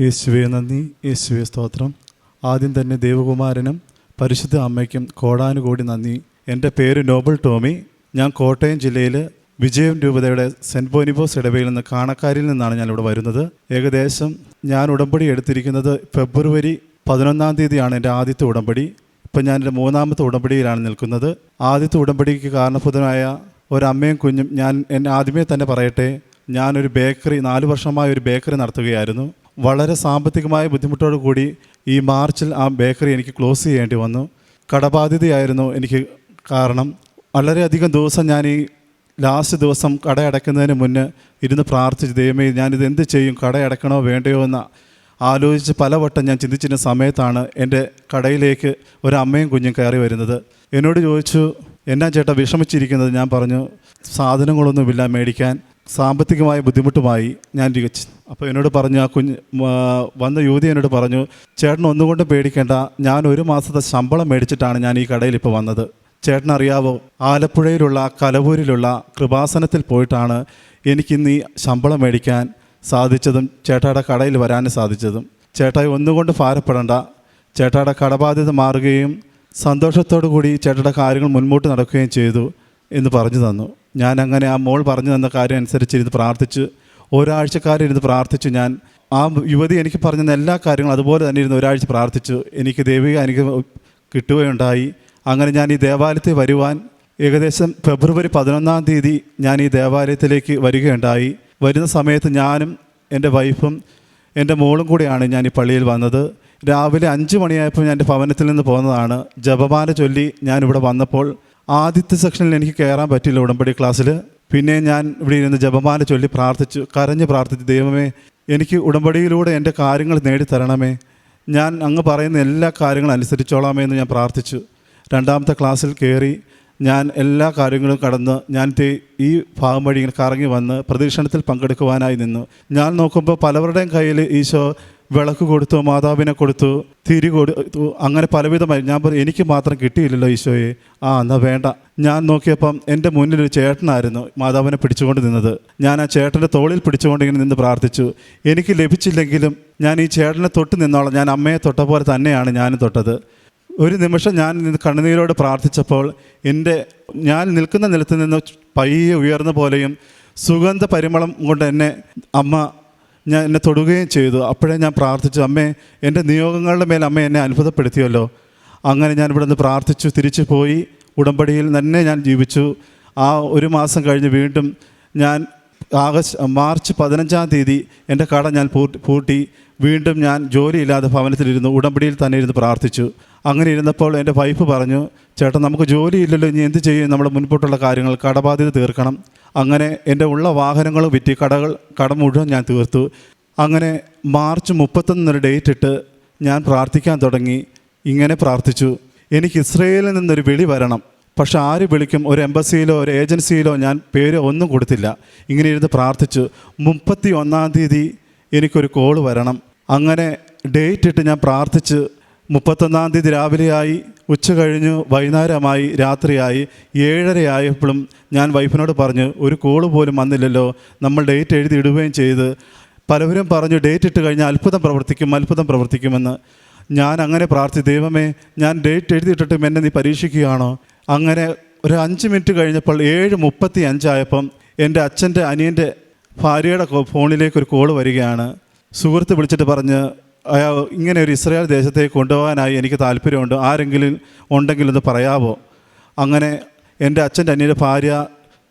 യേശുവേ നന്ദി. യേശുവേ സ്തോത്രം. ആദ്യം തന്നെ ദേവകുമാരനും പരിശുദ്ധ അമ്മയ്ക്കും കോടാനുകോടി നന്ദി. എന്റെ പേര് നോബൽ ടോമി. ഞാൻ കോട്ടയം ജില്ലയിൽ വിജയം രൂപതയുടെ സെന്റ് ബോനിബോസ് ഇടവയിൽ നിന്ന് കാണക്കാരിൽ നിന്നാണ് ഞാനിവിടെ വരുന്നത്. ഏകദേശം ഞാൻ ഉടമ്പടി എടുത്തിരിക്കുന്നത് ഫെബ്രുവരി പതിനൊന്നാം തീയതിയാണ് എന്റെ ആദ്യത്തെ ഉടമ്പടി. ഇപ്പം ഞാൻ എന്റെ മൂന്നാമത്തെ ഉടമ്പടിയിലാണ് നിൽക്കുന്നത്. ആദ്യത്തെ ഉടമ്പടിക്ക് കാരണഭൂതനായ ഒരമ്മയും കുഞ്ഞും ഞാൻ എന്നെ ആദ്യമേ തന്നെ പറയട്ടെ ഞാനൊരു ബേക്കറി നാല് വർഷമായ ഒരു ബേക്കറി നടത്തുകയായിരുന്നു. വളരെ സാമ്പത്തികമായ ബുദ്ധിമുട്ടോടു കൂടി ഈ മാർച്ചിൽ ആ ബേക്കറി എനിക്ക് ക്ലോസ് ചെയ്യേണ്ടി വന്നു. കടബാധ്യതയായിരുന്നു എനിക്ക് കാരണം. വളരെയധികം ദിവസം ഞാൻ ഈ ലാസ്റ്റ് ദിവസം കട അടയ്ക്കുന്നതിന് മുന്നേ ഇരുന്ന് പ്രാർത്ഥിച്ച് ദൈവമേ ഞാനിത് എന്ത് ചെയ്യും? കട അടയ്ക്കണോ വേണ്ടയോ? എന്ന് ആലോചിച്ച് പലവട്ടം ഞാൻ ചിന്തിച്ചിരുന്ന സമയത്താണ് എന്റെ കടയിലേക്ക് ഒരു അമ്മയും കുഞ്ഞും കയറി വരുന്നത്. എന്നോട് ചോദിച്ചു എന്നാ ചേട്ടാ വിഷമിച്ചിരിക്കുന്നത്? ഞാൻ പറഞ്ഞു സാധനങ്ങളൊന്നുമില്ല മേടിക്കാൻ. സാമ്പത്തികമായ ബുദ്ധിമുട്ടുമായി ഞാൻ തികച്ചു. അപ്പോൾ എന്നോട് പറഞ്ഞു ആ കുഞ്ഞ് വന്ന യുവതി എന്നോട് പറഞ്ഞു ചേട്ടൻ ഒന്നുകൊണ്ടും പേടിക്കേണ്ട. ഞാൻ ഒരു മാസത്തെ ശമ്പളം മേടിച്ചിട്ടാണ് ഞാൻ ഈ കടയിൽ ഇപ്പോൾ വന്നത്. ചേട്ടൻ അറിയാവോ ആലപ്പുഴയിലുള്ള കലവൂരിലുള്ള കൃപാസനത്തിൽ പോയിട്ടാണ് എനിക്കിന്ന് ഈ ശമ്പളം മേടിക്കാൻ സാധിച്ചതും ചേട്ടായുടെ കടയിൽ വരാനും സാധിച്ചതും. ചേട്ടായി ഒന്നുകൊണ്ട് ഭാരപ്പെടേണ്ട. ചേട്ടായുടെ കടബാധ്യത മാറുകയും സന്തോഷത്തോടു കൂടി ചേട്ടയുടെ കാര്യങ്ങൾ മുൻപോട്ട് നടക്കുകയും ചെയ്തു എന്ന് പറഞ്ഞു തന്നു. ഞാൻ അങ്ങനെ ആ മോൾ പറഞ്ഞു തന്ന കാര്യം അനുസരിച്ച് ഇരുന്ന് പ്രാർത്ഥിച്ച് ഒരാഴ്ചക്കാരിരുന്ന് പ്രാർത്ഥിച്ചു ഞാൻ ആ യുവതി എനിക്ക് പറഞ്ഞ എല്ലാ കാര്യങ്ങളും അതുപോലെ തന്നെ ഇരുന്ന് ഒരാഴ്ച പ്രാർത്ഥിച്ചു എനിക്ക് ദൈവിക എനിക്ക് കിട്ടുകയുണ്ടായി. അങ്ങനെ ഞാൻ ഈ ദേവാലയത്തിൽ വരുവാൻ ഏകദേശം ഫെബ്രുവരി പതിനൊന്നാം തീയതി ഞാൻ ഈ ദേവാലയത്തിലേക്ക് വരികയുണ്ടായി. വരുന്ന സമയത്ത് ഞാനും എന്റെ വൈഫും എന്റെ മോളും കൂടിയാണ് ഞാൻ ഈ പള്ളിയിൽ വന്നത്. രാവിലെ അഞ്ച് മണിയായപ്പോൾ ഞാൻ എന്റെ ഭവനത്തിൽ നിന്ന് പോകുന്നതാണ് ജപമാല ചൊല്ലി ഞാനിവിടെ വന്നപ്പോൾ ആദ്യത്തെ സെക്ഷനിൽ എനിക്ക് കയറാൻ പറ്റില്ല ഉടമ്പടി ക്ലാസ്സിൽ പിന്നെ ഞാൻ ഇവിടെ ഇരുന്ന് ജപമാല ചൊല്ലി പ്രാർത്ഥിച്ചു കരഞ്ഞ് പ്രാർത്ഥിച്ചു ദൈവമേ എനിക്ക് ഉടമ്പടിയിലൂടെ എന്റെ കാര്യങ്ങൾ നേടിത്തരണമേ. ഞാൻ അങ്ങ് പറയുന്ന എല്ലാ കാര്യങ്ങളും അനുസരിച്ചോളാമേ എന്ന് ഞാൻ പ്രാർത്ഥിച്ചു. രണ്ടാമത്തെ ക്ലാസ്സിൽ കയറി ഞാൻ എല്ലാ കാര്യങ്ങളും കടന്ന് ഞാൻ ഈ ഭാഗം വഴി ഇങ്ങനെ കറങ്ങി വന്ന് പ്രദക്ഷിണത്തിൽ പങ്കെടുക്കുവാനായി നിന്നു. ഞാൻ നോക്കുമ്പോൾ പലവരുടെയും കയ്യിൽ ഈശോ വിളക്ക് കൊടുത്തു മാതാവിനെ കൊടുത്തു തിരി കൊടുത്തു അങ്ങനെ പലവിധമായി. ഞാൻ പറഞ്ഞു എനിക്ക് മാത്രം കിട്ടിയില്ലല്ലോ ഈശോയെ. ആ എന്നാൽ വേണ്ട. ഞാൻ നോക്കിയപ്പം എന്റെ മുന്നിൽ ഒരു ചേട്ടനായിരുന്നു മാതാവിനെ പിടിച്ചുകൊണ്ട് നിന്നത്. ഞാൻ ആ ചേട്ടന്റെ തോളിൽ പിടിച്ചുകൊണ്ട് ഇങ്ങനെ നിന്ന് പ്രാർത്ഥിച്ചു. എനിക്ക് ലഭിച്ചില്ലെങ്കിലും ഞാൻ ഈ ചേട്ടനെ തൊട്ട് നിന്നോളാം. ഞാൻ അമ്മയെ തൊട്ട പോലെ തന്നെയാണ് ഞാനും തൊട്ടത്. ഒരു നിമിഷം ഞാൻ കണ്ണുനീരോട് പ്രാർത്ഥിച്ചപ്പോൾ എന്റെ ഞാൻ നിൽക്കുന്ന നിലത്ത് നിന്ന് പയ്യെ ഉയർന്ന പോലെയും സുഗന്ധ പരിമളം കൊണ്ട് എന്നെ അമ്മ ഞാൻ എന്നെ തൊടുകയും ചെയ്തു. അപ്പോഴേ ഞാൻ പ്രാർത്ഥിച്ചു അമ്മേ എന്റെ നിയോഗങ്ങളുടെ മേൽ അമ്മ എന്നെ അത്ഭുതപ്പെടുത്തിയല്ലോ. അങ്ങനെ ഞാൻ ഇവിടെ നിന്ന് പ്രാർത്ഥിച്ചു തിരിച്ചു പോയി. ഉടമ്പടിയിൽ തന്നെ ഞാൻ ജീവിച്ചു. ആ ഒരു മാസം കഴിഞ്ഞ് വീണ്ടും ഞാൻ ആഗസ്റ്റ് മാർച്ച് പതിനഞ്ചാം തീയതി എന്റെ കട ഞാൻ പൂട്ടി വീണ്ടും ഞാൻ ജോലിയില്ലാതെ ഭവനത്തിലിരുന്നു ഉടമ്പടിയിൽ തന്നെ ഇരുന്ന് പ്രാർത്ഥിച്ചു. അങ്ങനെ ഇരുന്നപ്പോൾ എന്റെ വൈഫ് പറഞ്ഞു ചേട്ടൻ നമുക്ക് ജോലിയില്ലല്ലോ ഇനി എന്ത് ചെയ്യും? നമ്മുടെ മുൻപോട്ടുള്ള കാര്യങ്ങൾ കടബാധ്യത തീർക്കണം. അങ്ങനെ എന്റെ ഉള്ള വാഹനങ്ങൾ വിറ്റ് കടകൾ കട മുഴുവൻ ഞാൻ തീർത്തു. അങ്ങനെ മാർച്ച് മുപ്പത്തൊന്നൊരു ഡേറ്റ് ഇട്ട് ഞാൻ പ്രാർത്ഥിക്കാൻ തുടങ്ങി. ഇങ്ങനെ പ്രാർത്ഥിച്ചു. എനിക്ക് ഇസ്രയേലിൽ നിന്നൊരു വിളി വരണം. പക്ഷെ ആര് വിളിക്കും? ഒരു എംബസിയിലോ ഒരു ഏജൻസിയിലോ ഞാൻ പേര് ഒന്നും കൊടുത്തില്ല. ഇങ്ങനെ ഇരുന്ന് പ്രാർത്ഥിച്ചു. മുപ്പത്തി ഒന്നാം തീയതി എനിക്കൊരു കോൾ വരണം. അങ്ങനെ ഡേറ്റ് ഇട്ട് ഞാൻ പ്രാർത്ഥിച്ച് മുപ്പത്തൊന്നാം തീയതി രാവിലെയായി ഉച്ച കഴിഞ്ഞു വൈകുന്നേരമായി രാത്രിയായി ഏഴരയായപ്പോഴും ഞാൻ വൈഫിനോട് പറഞ്ഞു ഒരു കോൾ പോലും വന്നില്ലല്ലോ നമ്മൾ ഡേറ്റ് എഴുതി ഇടുകയും ചെയ്ത്. പലവരും പറഞ്ഞു ഡേറ്റ് ഇട്ട് കഴിഞ്ഞാൽ അത്ഭുതം പ്രവർത്തിക്കും അത്ഭുതം പ്രവർത്തിക്കുമെന്ന്. ഞാൻ അങ്ങനെ പ്രാർത്ഥി ദൈവമേ ഞാൻ ഡേറ്റ് എഴുതിയിട്ടിട്ടും എന്നെ നീ പരീക്ഷിക്കുകയാണോ? അങ്ങനെ ഒരു അഞ്ച് മിനിറ്റ് കഴിഞ്ഞപ്പോൾ ഏഴ് മുപ്പത്തി അഞ്ചായപ്പം എന്റെ അച്ഛന്റെ അനിയന്റെ ഭാര്യയുടെ ഫോണിലേക്ക് ഒരു കോൾ വരികയാണ്. സുഹൃത്ത് വിളിച്ചിട്ട് പറഞ്ഞ് ഇങ്ങനെ ഒരു ഇസ്രായേൽ ദേശത്തേക്ക് കൊണ്ടുപോകാനായി എനിക്ക് താല്പര്യമുണ്ട്. ആരെങ്കിലും ഉണ്ടെങ്കിൽ ഒന്ന് പറയാവോ? അങ്ങനെ എന്റെ അച്ഛന്റെ അനിയന്റെ ഭാര്യ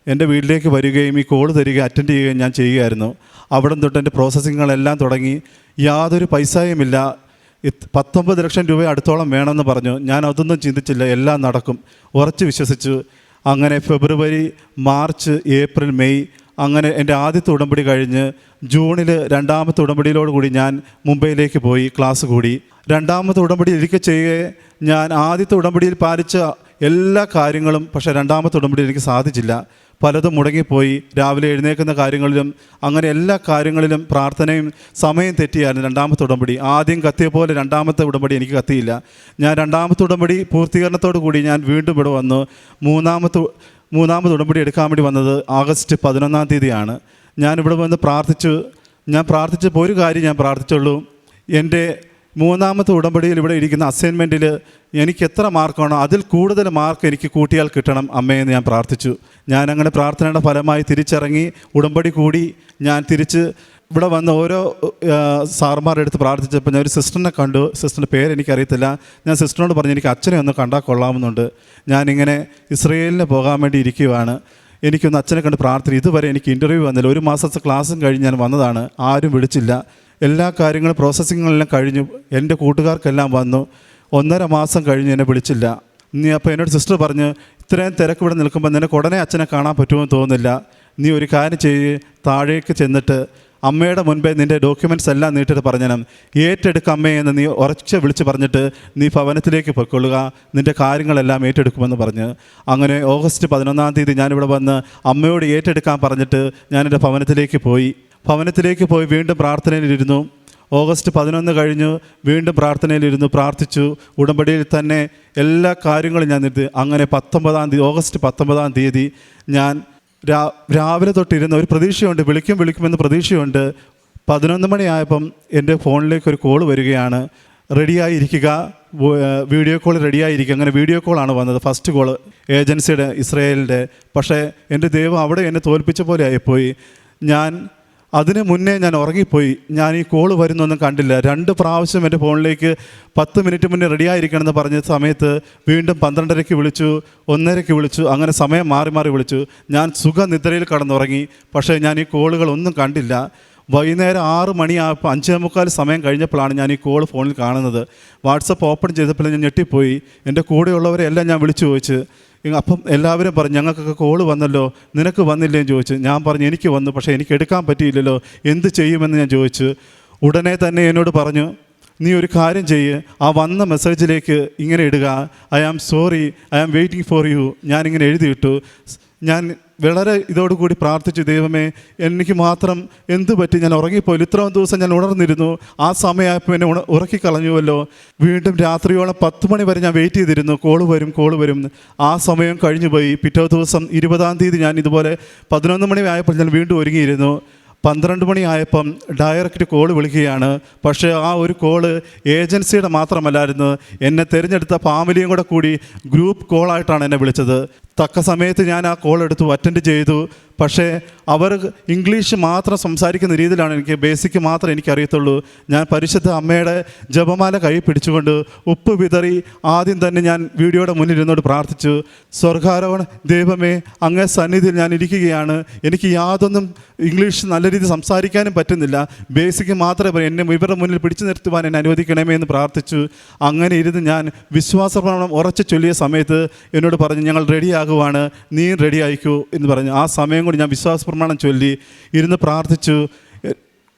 എന്റെ വീട്ടിലേക്ക് വരികയും ഈ കോൾ തരികയും അറ്റൻഡ് ചെയ്യുകയും ഞാൻ ചെയ്യുകയായിരുന്നു. അവിടെ തൊട്ട് എന്റെ പ്രോസസ്സിങ്ങുകളെല്ലാം തുടങ്ങി. യാതൊരു പൈസയുമില്ല. ഇത് പത്തൊമ്പത് ലക്ഷം രൂപ അടുത്തോളം വേണമെന്ന് പറഞ്ഞു. ഞാൻ അതൊന്നും ചിന്തിച്ചില്ല. എല്ലാം നടക്കും. ഉറച്ച് വിശ്വസിച്ചു. അങ്ങനെ ഫെബ്രുവരി മാർച്ച് ഏപ്രിൽ മെയ് അങ്ങനെ എന്റെ ആദ്യത്തെ ഉടമ്പടി കഴിഞ്ഞ് ജൂണിൽ രണ്ടാമത്തെ ഉടമ്പടിയിലോട് കൂടി ഞാൻ മുംബൈയിലേക്ക് പോയി ക്ലാസ് കൂടി. രണ്ടാമത്തെ ഉടമ്പടി എനിക്ക് ചെയ്യേ ഞാൻ ആദ്യത്തെ ഉടമ്പടിയിൽ പാലിച്ച എല്ലാ കാര്യങ്ങളും പക്ഷേ രണ്ടാമത്തെ ഉടമ്പടി എനിക്ക് സാധിച്ചില്ല. പലതും മുടങ്ങിപ്പോയി. രാവിലെ എഴുന്നേൽക്കുന്ന കാര്യങ്ങളിലും അങ്ങനെ എല്ലാ കാര്യങ്ങളിലും പ്രാർത്ഥനയും സമയം തെറ്റിയായിരുന്നു രണ്ടാമത്തെ ഉടമ്പടി. ആദ്യം കത്തിയ പോലെ രണ്ടാമത്തെ ഉടമ്പടി എനിക്ക് കത്തിയില്ല. ഞാൻ രണ്ടാമത്തെ ഉടമ്പടി പൂർത്തീകരണത്തോടു കൂടി ഞാൻ വീണ്ടും ഇവിടെ വന്നു. മൂന്നാമത്തെ മൂന്നാമത് ഉടമ്പടി എടുക്കാൻ വേണ്ടി വന്നത് ആഗസ്റ്റ് പതിനൊന്നാം തീയതിയാണ്. ഞാനിവിടെ വന്ന് പ്രാർത്ഥിച്ചു. ഞാൻ പ്രാർത്ഥിച്ചപ്പോൾ ഒരു കാര്യം ഞാൻ പ്രാർത്ഥിച്ചുള്ളൂ. എന്റെ മൂന്നാമത്തെ ഉടമ്പടിയിൽ ഇവിടെ ഇരിക്കുന്ന അസൈൻമെന്റിൽ എനിക്ക് എത്ര മാർക്കാണോ അതിൽ കൂടുതൽ മാർക്ക് എനിക്ക് കൂട്ടിയാൽ കിട്ടണം അമ്മയെന്ന് ഞാൻ പ്രാർത്ഥിച്ചു. ഞാൻ അങ്ങനെ പ്രാർത്ഥനയുടെ ഫലമായി തിരിച്ചിറങ്ങി ഉടമ്പടി കൂടി ഞാൻ തിരിച്ച് ഇവിടെ വന്ന് ഓരോ സാർമാരുടെ അടുത്ത് പ്രാർത്ഥിച്ചപ്പോൾ ഞാൻ ഒരു സിസ്റ്ററിനെ കണ്ടു. സിസ്റ്ററിന്റെ പേര് എനിക്കറിയത്തില്ല. ഞാൻ സിസ്റ്ററിനോട് പറഞ്ഞു എനിക്ക് അച്ഛനെ ഒന്ന് കണ്ടാൽ കൊള്ളാമെന്നുണ്ട്. ഞാനിങ്ങനെ ഇസ്രയേലിന് പോകാൻ വേണ്ടി ഇരിക്കുവാണ്. എനിക്കൊന്ന് അച്ഛനെ കണ്ട് പ്രാർത്ഥന ഇതുവരെ എനിക്ക് ഇന്റർവ്യൂ വന്നില്ല. ഒരു മാസത്തെ ക്ലാസ്സും കഴിഞ്ഞ് ഞാൻ വന്നതാണ്. ആരും വിളിച്ചില്ല. എല്ലാ കാര്യങ്ങളും പ്രോസസ്സിങ്ങെല്ലാം കഴിഞ്ഞു. എന്റെ കൂട്ടുകാർക്കെല്ലാം വന്നു. ഒന്നര മാസം കഴിഞ്ഞ് എന്നെ വിളിച്ചില്ല. നീ അപ്പോൾ എന്നോട് സിസ്റ്റർ പറഞ്ഞ് ഇത്രയും തിരക്ക് ഇവിടെ നിൽക്കുമ്പോൾ നിനക്ക് ഉടനെ അച്ഛനെ കാണാൻ പറ്റുമെന്ന് തോന്നുന്നില്ല. നീ ഒരു കാര്യം ചെയ്യ്. താഴേക്ക് ചെന്നിട്ട് അമ്മയുടെ മുൻപേ നിന്റെ ഡോക്യുമെന്റ്സ് എല്ലാം നീട്ടിട്ട് പറഞ്ഞണം. ഏറ്റെടുക്ക അമ്മേ എന്ന് നീ ഉറച്ച് വിളിച്ച് പറഞ്ഞിട്ട് നീ ഭവനത്തിലേക്ക് പൊയ്ക്കൊള്ളുക. നിന്റെ കാര്യങ്ങളെല്ലാം ഏറ്റെടുക്കുമെന്ന് പറഞ്ഞ്. അങ്ങനെ ഓഗസ്റ്റ് പതിനൊന്നാം തീയതി ഞാനിവിടെ വന്ന് അമ്മയോട് ഏറ്റെടുക്കാൻ പറഞ്ഞിട്ട് ഞാനെന്റെ ഭവനത്തിലേക്ക് പോയി. ഭവനത്തിലേക്ക് പോയി വീണ്ടും പ്രാർത്ഥനയിലിരുന്നു. ഓഗസ്റ്റ് പതിനൊന്ന് കഴിഞ്ഞു വീണ്ടും പ്രാർത്ഥനയിലിരുന്നു പ്രാർത്ഥിച്ചു. ഉടമ്പടിയിൽ തന്നെ എല്ലാ കാര്യങ്ങളും ഞാൻ നിർത്തി അങ്ങനെ പത്തൊമ്പതാം തീയതി ഓഗസ്റ്റ് പത്തൊമ്പതാം തീയതി ഞാൻ രാ രാവിലെ തൊട്ടിരുന്ന ഒരു പ്രതീക്ഷയുണ്ട് വിളിക്കും വിളിക്കുമെന്ന് പ്രതീക്ഷയുണ്ട്. പതിനൊന്ന് മണിയായപ്പം എന്റെ ഫോണിലേക്ക് ഒരു കോൾ വരികയാണ്. റെഡിയായിരിക്കുക വീഡിയോ കോൾ റെഡിയായിരിക്കുക. അങ്ങനെ വീഡിയോ കോളാണ് വന്നത് ഫസ്റ്റ് കോൾ ഏജൻസിയുടെ ഇസ്രയേലിന്റെ. പക്ഷേ എന്റെ ദൈവം അവിടെ എന്നെ തോൽപ്പിച്ച പോലെ ആയിപ്പോയി ഞാൻ അതിന് മുന്നേ ഞാൻ ഉറങ്ങിപ്പോയി. ഞാൻ ഈ കോൾ വരുന്നൊന്നും കണ്ടില്ല. രണ്ട് പ്രാവശ്യം എന്റെ ഫോണിലേക്ക് പത്ത് മിനിറ്റ് മുന്നേ റെഡിയായിരിക്കണമെന്ന് പറഞ്ഞ സമയത്ത് വീണ്ടും പന്ത്രണ്ടരയ്ക്ക് വിളിച്ചു ഒന്നരയ്ക്ക് വിളിച്ചു അങ്ങനെ സമയം മാറി മാറി വിളിച്ചു. ഞാൻ സുഖനിദ്രയിൽ കടന്നുറങ്ങി. പക്ഷേ ഞാൻ ഈ കോളുകളൊന്നും കണ്ടില്ല. വൈകുന്നേരം ആറ് മണിയായപ്പോൾ അഞ്ചേ മുക്കാൽ സമയം കഴിഞ്ഞപ്പോഴാണ് ഞാൻ ഈ കോൾ ഫോണിൽ കാണുന്നത്. വാട്സപ്പ് ഓപ്പൺ ചെയ്തപ്പോൾ ഞാൻ ഞെട്ടിപ്പോയി. എന്റെ കൂടെയുള്ളവരെല്ലാം ഞാൻ വിളിച്ചു ചോദിച്ച്. അപ്പം എല്ലാവരും പറഞ്ഞു ഞങ്ങൾക്കൊക്കെ കോൾ വന്നല്ലോ. നിനക്ക് വന്നില്ലേ? എന്ന് ചോദിച്ചു. ഞാൻ പറഞ്ഞു എനിക്ക് വന്നു പക്ഷേ എനിക്ക് എടുക്കാൻ പറ്റിയില്ലല്ലോ. എന്ത് ചെയ്യുമെന്ന് ഞാൻ ചോദിച്ചു. ഉടനെ തന്നെ എന്നോട് പറഞ്ഞു നീ ഒരു കാര്യം ചെയ്യ്. ആ വന്ന മെസ്സേജിലേക്ക് ഇങ്ങനെ ഇടുക. I am sorry I am waiting for you ഞാനിങ്ങനെ എഴുതിയിട്ടു. ഞാൻ വളരെ ഇതോടുകൂടി പ്രാർത്ഥിച്ചു ദൈവമേ എനിക്ക് മാത്രം എന്തു പറ്റി ഞാൻ ഉറങ്ങിപ്പോയി? ഇത്രയും ദിവസം ഞാൻ ഉണർന്നിരുന്നു. ആ സമയമായപ്പോൾ എന്നെ ഉണ ഉറക്കിക്കളഞ്ഞുവല്ലോ. വീണ്ടും രാത്രിയോളം പത്ത് മണി വരെ ഞാൻ വെയിറ്റ് ചെയ്തിരുന്നു. കോൾ വരും കോൾ വരും. ആ സമയം കഴിഞ്ഞു പോയി പിറ്റേ ദിവസം ഇരുപതാം തീയതി ഞാൻ ഇതുപോലെ പതിനൊന്ന് മണി ആയപ്പോൾ ഞാൻ വീണ്ടും ഒരുങ്ങിയിരുന്നു. പന്ത്രണ്ട് മണിയായപ്പം ഡയറക്റ്റ് കോൾ വിളിക്കുകയാണ്. പക്ഷേ ആ ഒരു കോൾ ഏജൻസിയുടെ മാത്രമല്ലായിരുന്നു. എന്നെ തിരഞ്ഞെടുത്ത ഫാമിലിയും കൂടെ കൂടി ഗ്രൂപ്പ് കോളായിട്ടാണ് എന്നെ വിളിച്ചത്. തക്ക സമയത്ത് ഞാൻ ആ കോൾ എടുത്തു അറ്റൻഡ് ചെയ്തു. പക്ഷേ അവർ ഇംഗ്ലീഷ് മാത്രം സംസാരിക്കുന്ന രീതിയിലാണ് എനിക്ക് ബേസിക് മാത്രം എനിക്കറിയത്തുള്ളൂ. ഞാൻ പരിശുദ്ധ അമ്മയുടെ ജപമാല കൈ പിടിച്ചുകൊണ്ട് ഉപ്പ് വിതറി ആദ്യം തന്നെ ഞാൻ വീഡിയോയുടെ മുന്നിൽ ഇരുന്നോട് പ്രാർത്ഥിച്ചു. സ്വർഗാരോഹണ ദൈവമേ അങ്ങേ സന്നിധിയിൽ ഞാൻ ഇരിക്കുകയാണ്. എനിക്ക് യാതൊന്നും ഇംഗ്ലീഷ് നല്ല രീതിയിൽ സംസാരിക്കാനും പറ്റുന്നില്ല. ബേസിക് മാത്രമേ എന്നെ ഇവരുടെ മുന്നിൽ പിടിച്ചു നിർത്തുവാൻ എന്നെ അനുവദിക്കണമേ എന്ന് പ്രാർത്ഥിച്ചു. അങ്ങനെ ഇരുന്ന് ഞാൻ വിശ്വാസപ്രമാണം ഉറച്ചു ചൊല്ലിയ സമയത്ത് എന്നോട് പറഞ്ഞു ഞങ്ങൾ റെഡിയാകുവാണ് നീ റെഡി ആയിക്കോ എന്ന് പറഞ്ഞു ആ സമയം കൊണ്ട് ഞാൻ വിശ്വാസ പ്രമാണം ചൊല്ലി ഇരുന്ന് പ്രാർത്ഥിച്ചു.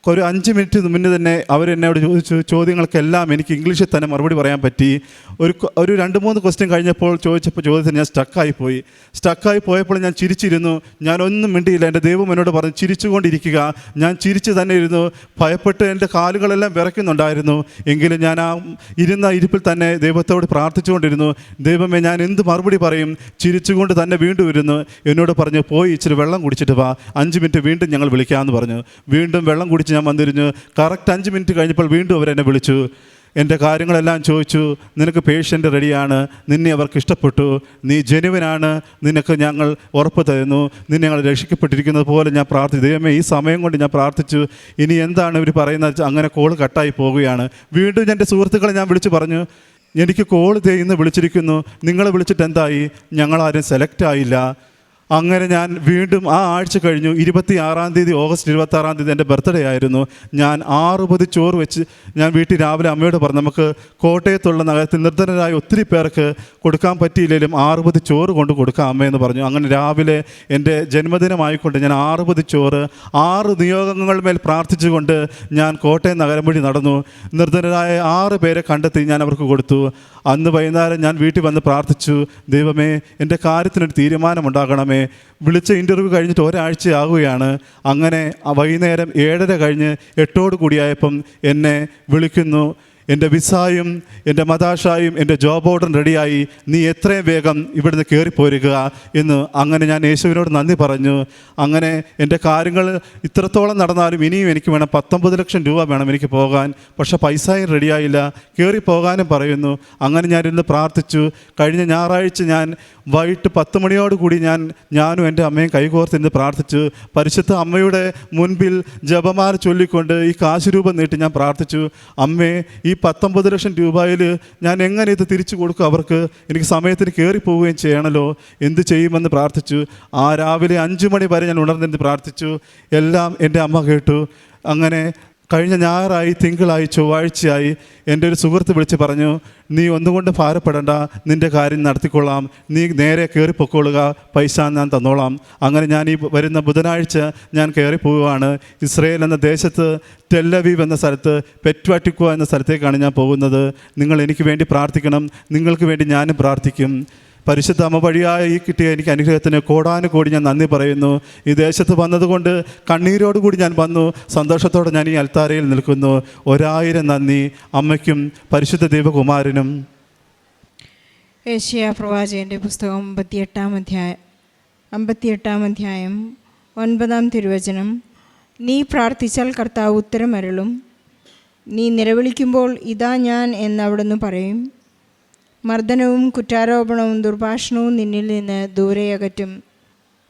ഒരു അഞ്ച് മിനിറ്റ് മുന്നേ തന്നെ അവരെന്നോട് ചോദിച്ചു ചോദ്യങ്ങൾക്കെല്ലാം എനിക്ക് ഇംഗ്ലീഷിൽ തന്നെ മറുപടി പറയാൻ പറ്റി. ഒരു ഒരു രണ്ട് മൂന്ന് ക്വസ്റ്റ്യൻ കഴിഞ്ഞപ്പോൾ ചോദിച്ചപ്പോൾ ചോദ്യത്തിന് ഞാൻ സ്റ്റക്കായി പോയി. സ്റ്റക്കായി പോയപ്പോൾ ഞാൻ ചിരിച്ചിരുന്നു. ഞാനൊന്നും മിണ്ടിയില്ല. എന്റെ ദൈവം എന്നോട് പറഞ്ഞു ചിരിച്ചുകൊണ്ടിരിക്കുക. ഞാൻ ചിരിച്ച് തന്നെ ഇരുന്നു. ഭയപ്പെട്ട് എന്റെ കാലുകളെല്ലാം വിറയ്ക്കുന്നുണ്ടായിരുന്നു. എങ്കിലും ഞാൻ ആ ഇരുന്ന ഇരിപ്പിൽ തന്നെ ദൈവത്തോട് പ്രാർത്ഥിച്ചുകൊണ്ടിരുന്നു. ദൈവമേ ഞാൻ എന്ത് മറുപടി പറയും? ചിരിച്ചുകൊണ്ട് തന്നെ വീണ്ടും ഇരുന്നു. എന്നോട് പറഞ്ഞു പോയി ഇച്ചിരി വെള്ളം കുടിച്ചിട്ട് വാ. അഞ്ച് മിനിറ്റ് വീണ്ടും ഞങ്ങൾ വിളിക്കാമെന്ന് പറഞ്ഞു. വീണ്ടും വെള്ളം കുടിച്ച് ഞാൻ വന്നിരുന്നു കറക്റ്റ് അഞ്ച് മിനിറ്റ് കഴിഞ്ഞപ്പോൾ വീണ്ടും അവരെന്നെ വിളിച്ചു. എന്റെ കാര്യങ്ങളെല്ലാം ചോദിച്ചു. നിനക്ക് പേഷ്യന്റ് റെഡിയാണ് നിന്നെ അവർക്ക് ഇഷ്ടപ്പെട്ടു. നീ ജനുവനാണ് നിനക്ക് ഞങ്ങൾ ഉറപ്പ് തരുന്നു. നിന്നെ ഞങ്ങൾ രക്ഷിക്കപ്പെട്ടിരിക്കുന്നത് പോലെ ഞാൻ പ്രാർത്ഥിച്ചു. ദൈവമേ ഈ സമയം കൊണ്ട് ഞാൻ പ്രാർത്ഥിച്ചു. ഇനി എന്താണ് ഇവർ പറയുന്നത്? അങ്ങനെ കോൾ കട്ടായി പോവുകയാണ്. വീണ്ടും എന്റെ സുഹൃത്തുക്കളെ ഞാൻ വിളിച്ചു പറഞ്ഞു. എനിക്ക് കോൾ ഇന്ന് വിളിച്ചിരിക്കുന്നു. നിങ്ങളെ വിളിച്ചിട്ട് എന്തായി? ഞങ്ങളാരും സെലക്റ്റ് ആയില്ല. അങ്ങനെ ഞാൻ വീണ്ടും ആ ആഴ്ച കഴിഞ്ഞു. ഇരുപത്തി ആറാം തീയതി ഓഗസ്റ്റ് ഇരുപത്തി ആറാം തീയതി എന്റെ ബർത്ത്ഡേ ആയിരുന്നു. ഞാൻ ആറ് പൊതി ചോറ് വെച്ച് ഞാൻ വീട്ടിൽ രാവിലെ അമ്മയോട് പറഞ്ഞു നമുക്ക് കോട്ടയത്തുള്ള നഗരത്തിൽ നിർധനരായ ഒത്തിരി പേർക്ക് കൊടുക്കാൻ പറ്റിയില്ലെങ്കിലും ആറു പതി ചോറ് കൊണ്ട് കൊടുക്കാം അമ്മയെന്ന് പറഞ്ഞു. അങ്ങനെ രാവിലെ എന്റെ ജന്മദിനമായിക്കൊണ്ട് ഞാൻ ആറ് പൊതി ചോറ് ആറ് നിയോഗങ്ങൾ മേൽ പ്രാർത്ഥിച്ചുകൊണ്ട് ഞാൻ കോട്ടയം നഗരം വഴി നടന്നു. നിർധനരായ ആറ് പേരെ കണ്ടെത്തി ഞാൻ അവർക്ക് കൊടുത്തു. അന്ന് വൈകുന്നേരം ഞാൻ വീട്ടിൽ വന്ന് പ്രാർത്ഥിച്ചു ദൈവമേ എന്റെ കാര്യത്തിനൊരു തീരുമാനമുണ്ടാകണമേ വിളിച്ച ഇന്റർവ്യൂ കഴിഞ്ഞിട്ട് ഒരാഴ്ചയാകുകയാണ്. അങ്ങനെ വൈകുന്നേരം ഏഴര കഴിഞ്ഞ് എട്ടോട് കൂടിയായപ്പം എന്നെ വിളിക്കുന്നു. എന്റെ വിസായും എന്റെ മതാശായും എന്റെ ജോബ് ഓർഡർ റെഡിയായി. നീ എത്രയും വേഗം ഇവിടുന്ന് കയറിപ്പോരുക എന്ന് അങ്ങനെ ഞാൻ യേശുവിനോട് നന്ദി പറഞ്ഞു. അങ്ങനെ എന്റെ കാര്യങ്ങൾ ഇത്രത്തോളം നടന്നാലും ഇനിയും എനിക്ക് വേണം പത്തൊമ്പത് ലക്ഷം രൂപ വേണം എനിക്ക് പോകാൻ. പക്ഷെ പൈസയും റെഡിയായില്ല. കയറി പോകാനും പറയുന്നു. അങ്ങനെ ഞാനിന്ന് പ്രാർത്ഥിച്ചു. കഴിഞ്ഞ ഞായറാഴ്ച ഞാൻ വൈകിട്ട് പത്ത് മണിയോടുകൂടി ഞാൻ ഞാനും എന്റെ അമ്മയും കൈകോർത്ത് ഇന്ന് പ്രാർത്ഥിച്ചു. പരിശുദ്ധ അമ്മയുടെ മുൻപിൽ ജപമാല ചൊല്ലിക്കൊണ്ട് ഈ കാശ് രൂപം നീട്ടി ഞാൻ പ്രാർത്ഥിച്ചു. അമ്മേ ഈ പത്തൊമ്പത് ലക്ഷം രൂപയിൽ ഞാൻ എങ്ങനെ ഇത് തിരിച്ചു കൊടുക്കും? അവർക്ക് എനിക്ക് സമയത്തിന് കയറി പോവുകയും ചെയ്യണമല്ലോ എന്ത് ചെയ്യുമെന്ന് പ്രാർത്ഥിച്ചു. ആ രാവിലെ അഞ്ച് മണി വരെ ഞാൻ ഉണർന്നിരുന്ന് പ്രാർത്ഥിച്ചു. എല്ലാം എന്റെ അമ്മ കേട്ടു. അങ്ങനെ കഴിഞ്ഞ ഞായറായി തിങ്കളായി ചൊവ്വാഴ്ചയായി എന്റെ ഒരു സുഹൃത്ത് വിളിച്ച് പറഞ്ഞു നീ ഒന്നുകൊണ്ട് ഭാരപ്പെടേണ്ട നിന്റെ കാര്യം നടത്തിക്കൊള്ളാം നീ നേരെ കയറി പൊക്കോളുക പൈസ ഞാൻ തന്നോളാം. അങ്ങനെ ഞാൻ ഈ വരുന്ന ബുധനാഴ്ച ഞാൻ കയറി പോവുകയാണ് ഇസ്രയേൽ എന്ന ദേശത്ത് ടെല്ലവീവ് എന്ന സ്ഥലത്ത് പെറ്റ്വാറ്റിക്കോ എന്ന സ്ഥലത്തേക്കാണ് ഞാൻ പോകുന്നത്. നിങ്ങൾ എനിക്ക് വേണ്ടി പ്രാർത്ഥിക്കണം നിങ്ങൾക്ക് വേണ്ടി ഞാനും പ്രാർത്ഥിക്കും. പരിശുദ്ധ അമ്മ വഴിയായി കിട്ടിയ എനിക്ക് അനുഗ്രഹത്തിന് കോടാനുകൂടി ഞാൻ നന്ദി പറയുന്നു. ഈ ദേശത്ത് വന്നതുകൊണ്ട് കണ്ണീരോടുകൂടി ഞാൻ വന്നു. സന്തോഷത്തോടെ ഞാൻ ഈ അൽത്താരയിൽ നിൽക്കുന്നു. ഒരായിരം നന്ദി അമ്മയ്ക്കും പരിശുദ്ധ ദീപകുമാരനും ഏഷ്യ പ്രവാചകന്റെ പുസ്തകം അമ്പത്തിയെട്ടാം അധ്യായം അമ്പത്തിയെട്ടാം അധ്യായം ഒൻപതാം തിരുവചനം. നീ പ്രാർത്ഥിച്ചാൽ കർത്താവ് ഉത്തരമരുളും. നീ നിലവിളിക്കുമ്പോൾ ഇതാ ഞാൻ എന്നവിടുന്ന് പറയും. മർദ്ദനവും കുറ്റാരോപണവും ദുർഭാഷണവും നിന്നിൽ നിന്ന് ദൂരെ അകറ്റും.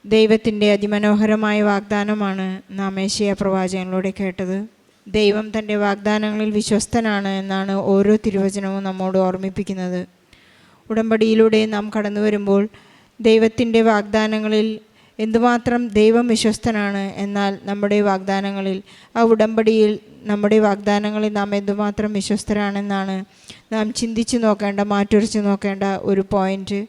ദൈവത്തിന്റെ അതിമനോഹരമായ വാഗ്ദാനമാണ് നാം ഏഷ്യ കേട്ടത്. ദൈവം തന്റെ വാഗ്ദാനങ്ങളിൽ വിശ്വസ്തനാണ് എന്നാണ് ഓരോ തിരുവചനവും നമ്മോട് ഓർമ്മിപ്പിക്കുന്നത്. ഉടമ്പടിയിലൂടെ നാം കടന്നു വരുമ്പോൾ ദൈവത്തിന്റെ വാഗ്ദാനങ്ങളിൽ എന്തുമാത്രം ദൈവം വിശ്വസ്തനാണ് എന്നാൽ നമ്മുടെ വാഗ്ദാനങ്ങളിൽ ആ ഉടമ്പടിയിൽ നമ്മുടെ വാഗ്ദാനങ്ങളിൽ നാം എന്തുമാത്രം വിശ്വസ്തരാണെന്നാണ് നാം ചിന്തിച്ചു നോക്കേണ്ട മാറ്റുരച്ച് നോക്കേണ്ട ഒരു പോയിന്റ്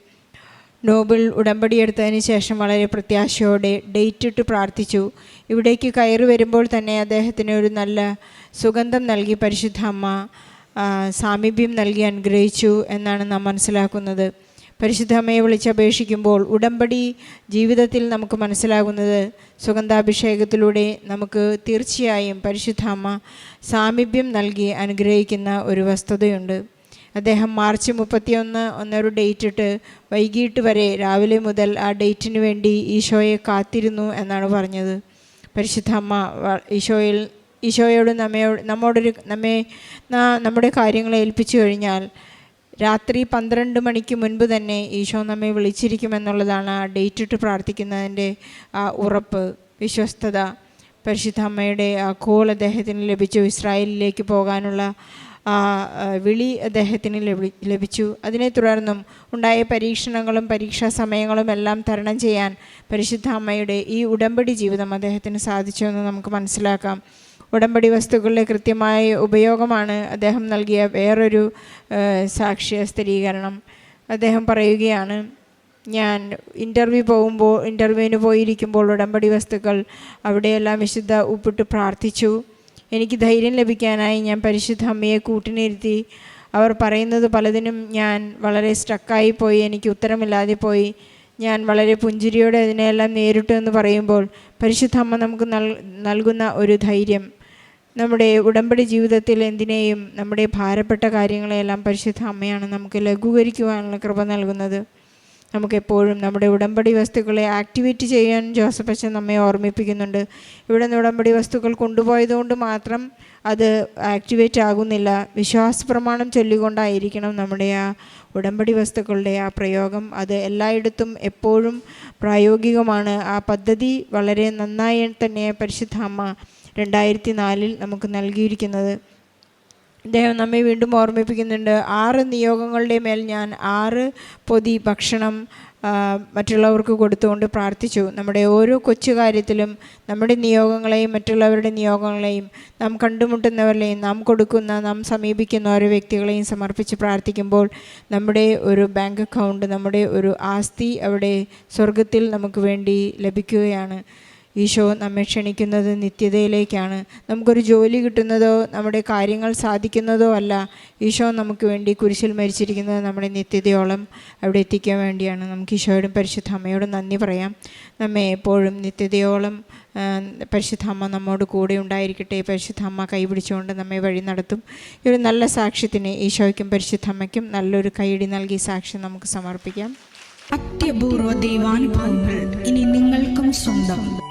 നോബിൾ ഉടമ്പടി എടുത്തതിന് ശേഷം വളരെ പ്രത്യാശയോടെ ഡേറ്റ് ഇട്ട് പ്രാർത്ഥിച്ചു. ഇവിടേക്ക് കയറി വരുമ്പോൾ തന്നെ അദ്ദേഹത്തിന് ഒരു നല്ല സുഗന്ധം നൽകി പരിശുദ്ധ അമ്മ സാമീപ്യം നൽകി അനുഗ്രഹിച്ചു എന്നാണ് നാം മനസ്സിലാക്കുന്നത്. പരിശുദ്ധ അമ്മയെ വിളിച്ചപേക്ഷിക്കുമ്പോൾ ഉടമ്പടി ജീവിതത്തിൽ നമുക്ക് മനസ്സിലാകുന്നത് സുഗന്ധാഭിഷേകത്തിലൂടെ നമുക്ക് തീർച്ചയായും പരിശുദ്ധ അമ്മ സാമീപ്യം നൽകി അനുഗ്രഹിക്കുന്ന ഒരു വസ്തുതയുണ്ട്. അദ്ദേഹം മാർച്ച് മുപ്പത്തിയൊന്ന് ഒന്നൊരു ഡേറ്റ് ഇട്ട് വൈകിട്ട് വരെ രാവിലെ മുതൽ ആ ഡേറ്റിന് വേണ്ടി ഈശോയെ കാത്തിരുന്നു എന്നാണ് പറഞ്ഞത്. പരിശുദ്ധ അമ്മ ഈശോയിൽ ഈശോയോട് നമ്മയോട് നമ്മോടൊരു നമ്മെ നമ്മുടെ കാര്യങ്ങളെ ഏൽപ്പിച്ചു കഴിഞ്ഞാൽ രാത്രി പന്ത്രണ്ട് മണിക്ക് മുൻപ് തന്നെ ഈശോ നമ്മെ വിളിച്ചിരിക്കുമെന്നുള്ളതാണ് ആ ഡേറ്റ് ഇട്ട് പ്രാർത്ഥിക്കുന്നതിന്റെ ആ ഉറപ്പ് വിശ്വസ്തത. പരിശുദ്ധ അമ്മയുടെ ആ കോൾ അദ്ദേഹത്തിന് ലഭിച്ചു. ഇസ്രായേലിലേക്ക് പോകാനുള്ള ആ വിളി അദ്ദേഹത്തിന് ലഭി- ലഭിച്ചു. അതിനെ തുടർന്നും ഉണ്ടായ പരീക്ഷണങ്ങളും പരീക്ഷാ സമയങ്ങളും എല്ലാം തരണം ചെയ്യാൻ പരിശുദ്ധ അമ്മയുടെ ഈ ഉടമ്പടി ജീവിതം അദ്ദേഹത്തിന് സാധിച്ചു എന്ന് നമുക്ക് മനസ്സിലാക്കാം. ഉടമ്പടി വസ്തുക്കളുടെ കൃത്യമായ ഉപയോഗമാണ് അദ്ദേഹം നൽകിയ വേറൊരു സാക്ഷ്യ സ്ഥിരീകരണം. അദ്ദേഹം പറയുകയാണ് ഞാൻ ഇന്റർവ്യൂ പോകുമ്പോൾ ഇന്റർവ്യൂവിന് പോയിരിക്കുമ്പോൾ ഉടമ്പടി വസ്തുക്കൾ അവിടെയെല്ലാം വിശുദ്ധ ഉപ്പിട്ട് പ്രാർത്ഥിച്ചു. എനിക്ക് ധൈര്യം ലഭിക്കാനായി ഞാൻ പരിശുദ്ധ അമ്മയെ കൂട്ടിനിരുത്തി. അവർ പറയുന്നത് പലതിനും ഞാൻ വളരെ സ്ട്രക്കായി പോയി എനിക്ക് ഉത്തരമില്ലാതെ പോയി. ഞാൻ വളരെ പുഞ്ചിരിയോടെ അതിനെയെല്ലാം നേരിട്ടു എന്ന് പറയുമ്പോൾ പരിശുദ്ധ അമ്മ നമുക്ക് നൽ നൽകുന്ന ഒരു ധൈര്യം. നമ്മുടെ ഉടമ്പടി ജീവിതത്തിൽ എന്തിനേയും നമ്മുടെ ഭാരപ്പെട്ട കാര്യങ്ങളെല്ലാം പരിശുദ്ധ അമ്മയാണ് നമുക്ക് ലഘൂകരിക്കുവാനുള്ള കൃപ നൽകുന്നത്. നമുക്കെപ്പോഴും നമ്മുടെ ഉടമ്പടി വസ്തുക്കളെ ആക്ടിവേറ്റ് ചെയ്യാൻ ജോസഫ് അച്ഛൻ നമ്മെ ഓർമ്മിപ്പിക്കുന്നുണ്ട്. ഇവിടെ നിന്ന് ഉടമ്പടി വസ്തുക്കൾ കൊണ്ടുപോയതുകൊണ്ട് മാത്രം അത് ആക്ടിവേറ്റ് ആകുന്നില്ല. വിശ്വാസ പ്രമാണം ചൊല്ലിക്കൊണ്ടായിരിക്കണം നമ്മുടെ ആ ഉടമ്പടി വസ്തുക്കളുടെ ആ പ്രയോഗം. അത് എല്ലായിടത്തും എപ്പോഴും പ്രായോഗികമാണ്. ആ പദ്ധതി വളരെ നന്നായി തന്നെ പരിശുദ്ധ അമ്മ രണ്ടായിരത്തി നാലിൽ നമുക്ക് നൽകിയിരിക്കുന്നത്. അദ്ദേഹം നമ്മെ വീണ്ടും ഓർമ്മിപ്പിക്കുന്നുണ്ട്. ആറ് നിയോഗങ്ങളുടെ മേൽ ഞാൻ ആറ് പൊതി ഭക്ഷണം മറ്റുള്ളവർക്ക് കൊടുത്തുകൊണ്ട് പ്രാർത്ഥിച്ചു. നമ്മുടെ ഓരോ കൊച്ചു കാര്യത്തിലും നമ്മുടെ നിയോഗങ്ങളെയും മറ്റുള്ളവരുടെ നിയോഗങ്ങളെയും നാം കണ്ടുമുട്ടുന്നവരെയും നാം കൊടുക്കുന്ന നാം സമീപിക്കുന്ന ഓരോ വ്യക്തികളെയും സമർപ്പിച്ച് പ്രാർത്ഥിക്കുമ്പോൾ നമ്മുടെ ഒരു ബാങ്ക് അക്കൗണ്ട് നമ്മുടെ ഒരു ആസ്തി അവിടെ സ്വർഗത്തിൽ നമുക്ക് വേണ്ടി ലഭിക്കുകയാണ്. ഈശോ നമ്മെ ക്ഷണിക്കുന്നത് നിത്യതയിലേക്കാണ്. നമുക്കൊരു ജോലി കിട്ടുന്നതോ നമ്മുടെ കാര്യങ്ങൾ സാധിക്കുന്നതോ അല്ല ഈശോ നമുക്ക് വേണ്ടി കുരിശിൽ മരിച്ചിരിക്കുന്നത് നമ്മുടെ നിത്യതയോളം അവിടെ എത്തിക്കാൻ വേണ്ടിയാണ്. നമുക്ക് ഈശോയോടും പരിശുദ്ധ അമ്മയോടും നന്ദി പറയാം. നമ്മെ എപ്പോഴും നിത്യതയോളം പരിശുദ്ധ അമ്മ നമ്മോട് കൂടെ ഉണ്ടായിരിക്കട്ടെ. പരിശുദ്ധ അമ്മ കൈപിടിച്ചുകൊണ്ട് നമ്മെ വഴി നടത്തും. ഈ ഒരു നല്ല സാക്ഷ്യത്തിന് ഈശോയ്ക്കും പരിശുദ്ധ അമ്മയ്ക്കും നല്ലൊരു കൈയടി നൽകി സാക്ഷ്യം നമുക്ക് സമർപ്പിക്കാം. അത്യപൂർവ ദൈവാനുഭവങ്ങൾ ഇനി നിങ്ങൾക്കും സ്വന്തം.